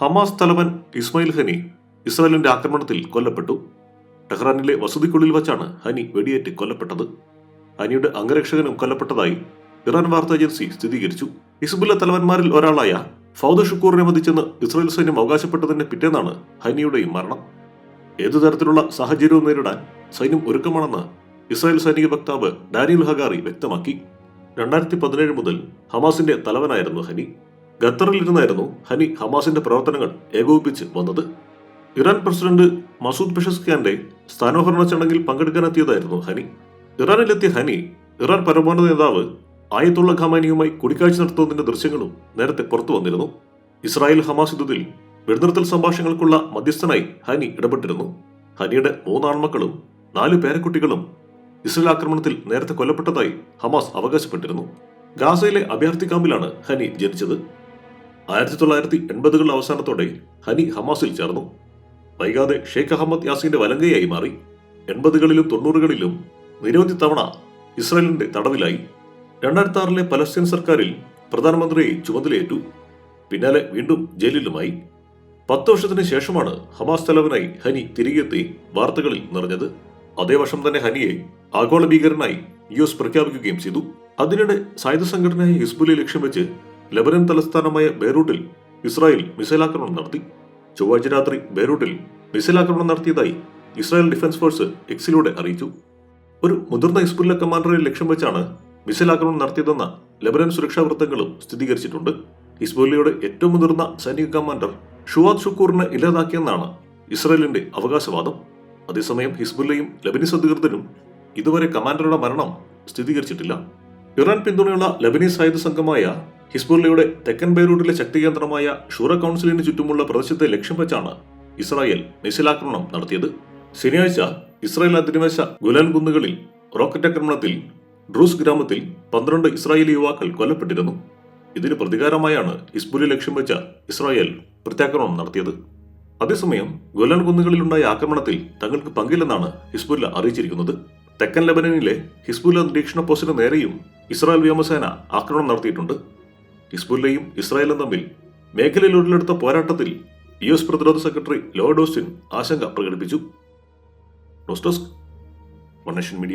Hamas തലവൻ Ismail honey ഇസ്രായേലിന്റെ ആക്രമണത്തിൽ കൊല്ലപ്പെട്ടു. ടെഹ്റാനിലെ വസതിക്കുള്ളിൽ വച്ചാണ് ഹനി വെടിയേറ്റ് കൊല്ലപ്പെട്ടത്. ഹനിയുടെ അംഗരക്ഷകനും കൊല്ലപ്പെട്ടതായി ഇറാൻ വാർത്താ ഏജൻസി സ്ഥിരീകരിച്ചു. ഹിസ്ബുല്ല തലവന്മാരിൽ ഒരാളായ ഫൗദ ഷുക്കൂറിനെ വധിച്ചെന്ന് ഇസ്രായേൽ സൈന്യം അവകാശപ്പെട്ടതിന്റെ പിറ്റേന്നാണ് ഹനിയുടെയും മരണം. ഏതു തരത്തിലുള്ള സാഹചര്യവും നേരിടാൻ സൈന്യം ഒരുക്കമാണെന്ന് ഇസ്രായേൽ സൈനിക വക്താവ് ഡാനിയൽ ഹഗാറി വ്യക്തമാക്കി. രണ്ടായിരത്തി പതിനേഴ് മുതൽ ഹമാസിന്റെ തലവനായിരുന്നു ഹനി. ഖത്തറിലിരുന്നായിരുന്നു ഹനി ഹമാസിന്റെ പ്രവർത്തനങ്ങൾ ഏകോപിപ്പിച്ച് വന്നത്. ഇറാൻ പ്രസിഡന്റ് മസൂദ് പെഷസ്ഖാന്റെ സ്ഥാനോഹരണ ചടങ്ങിൽ പങ്കെടുക്കാനെത്തിയതായിരുന്നു ഹനി. ഇറാനിലെത്തിയ ഹനി ഇറാൻ പരമോന്നത നേതാവ് ആയത്തുള്ള ഖമാനിയുമായി കൂടിക്കാഴ്ച നടത്തുന്നതിന്റെ ദൃശ്യങ്ങളും നേരത്തെ പുറത്തു വന്നിരുന്നു. ഇസ്രായേൽ ഹമാസ് യുദ്ധത്തിൽ വെടിനിർത്തൽ സംഭാഷണങ്ങൾക്കുള്ള മധ്യസ്ഥനായി ഹനി ഇടപെട്ടിരുന്നു. ഹനിയുടെ മൂന്നാൺമക്കളും നാല് പേരക്കുട്ടികളും ഇസ്രായേൽ ആക്രമണത്തിൽ നേരത്തെ കൊല്ലപ്പെട്ടതായി ഹമാസ് അവകാശപ്പെട്ടിരുന്നു. ഗാസയിലെ അഭയാർത്ഥി ക്യാമ്പിലാണ് ഹനി ജനിച്ചത്. ആയിരത്തി തൊള്ളായിരത്തി എൺപതുകളുടെ അവസാനത്തോടെ ഹനി ഹമാസിൽ ചേർന്നു. വൈകാതെ ഷെയ്ഖ് അഹമ്മദ് യാസിന്റെ വലങ്കയായി മാറി. എൺപതുകളിലും തൊണ്ണൂറുകളിലും നിരവധി തവണ ഇസ്രായേലിന്റെ തടവിലായി. രണ്ടായിരത്തി ആറിലെ പലസ്തീൻ സർക്കാരിൽ പ്രധാനമന്ത്രിയെ ചുമതലയേറ്റു. പിന്നാലെ വീണ്ടും ജയിലിലുമായി. പത്ത് വർഷത്തിന് ശേഷമാണ് ഹമാസ് തലവനായി ഹനി തിരികെത്തി വാർത്തകളിൽ നിറഞ്ഞത്. അതേ വർഷം തന്നെ ഹനിയെ ആഗോള ഭീകരനായി യു എസ് പ്രഖ്യാപിക്കുകയും ചെയ്തു. അതിനിടെ സായുധ സംഘടനയായ ഹിസ്ബുലെ ലക്ഷ്യം വെച്ച് ലബനൻ തലസ്ഥാനമായ ബെയ്റൂട്ടിൽ ഇസ്രായേൽ മിസൈൽ ആക്രമണം നടത്തി. ചൊവ്വാഴ്ച രാത്രി ബെയ്റൂട്ടിൽ മിസൈൽ ആക്രമണം നടത്തിയതായി ഇസ്രായേൽ ഡിഫൻസ് ഫോഴ്സ് എക്സിലൂടെ അറിയിച്ചു. ഒരു മുതിർന്ന ഇസ്ബുല്ല കമാൻഡറെ ലക്ഷ്യം വെച്ചാണ് മിസൈൽ ആക്രമണം നടത്തിയതെന്ന ലബനൻ സുരക്ഷാ വൃത്തങ്ങളും സ്ഥിരീകരിച്ചിട്ടുണ്ട്. ഹിസ്ബുല്ലയുടെ ഏറ്റവും മുതിർന്ന സൈനിക കമാൻഡർ ഷുവാദ് ഷുക്കൂറിനെ ഇല്ലാതാക്കിയെന്നാണ് ഇസ്രായേലിന്റെ അവകാശവാദം. അതേസമയം ഹിസ്ബുല്ലയും ലബനീസ് അധികൃതരും ഇതുവരെ കമാൻഡറുടെ മരണം സ്ഥിരീകരിച്ചിട്ടില്ല. ഇറാൻ പിന്തുണയുള്ള ലബനീസ് സായുധ സംഘമായ ഹിസ്ബുല്ലയുടെ തെക്കൻ ബെയ്റൂട്ടിലെ ശക്തി കേന്ദ്രമായ ഷൂറ കൗൺസിലിന് ചുറ്റുമുള്ള പ്രദേശത്തെ ലക്ഷ്യം വെച്ചാണ് ഇസ്രായേൽ മിസൈലാക്രമണം നടത്തിയത്. ശനിയാഴ്ച ഇസ്രായേൽ അധിനിവേശ ഗുലാൻ കുന്നുകളിൽ റോക്കറ്റ് ആക്രമണത്തിൽ ഡ്രൂസ് ഗ്രാമത്തിൽ പന്ത്രണ്ട് ഇസ്രായേലി യുവാക്കൾ കൊല്ലപ്പെട്ടിരുന്നു. ഇതിന് പ്രതികാരമായാണ് ഹിസ്ബുലി ലക്ഷ്യം വെച്ച ഇസ്രായേൽ പ്രത്യാക്രമണം നടത്തിയത്. അതേസമയം ഗുലാൻ കുന്നുകളിലുണ്ടായ ആക്രമണത്തിൽ തങ്ങൾക്ക് പങ്കില്ലെന്നാണ് ഹിസ്ബുല്ല അറിയിച്ചിരിക്കുന്നത്. തെക്കൻ ലബനനിലെ ഹിസ്ബുല്ല നിരീക്ഷണ പോസ്റ്റിന് നേരെയും ഇസ്രായേൽ വ്യോമസേന ആക്രമണം നടത്തിയിട്ടുണ്ട്. ഹിസ്ബുല്ലയും ഇസ്രായേലും തമ്മിൽ മേഖലയിൽ ഉടലെടുത്ത പോരാട്ടത്തിൽ യു എസ് പ്രതിരോധ സെക്രട്ടറി ലോർഡ് ഓസ്റ്റിൻ ആശങ്ക പ്രകടിപ്പിച്ചു. ഡോസ്റ്റോസ്ക് മീഡിയ.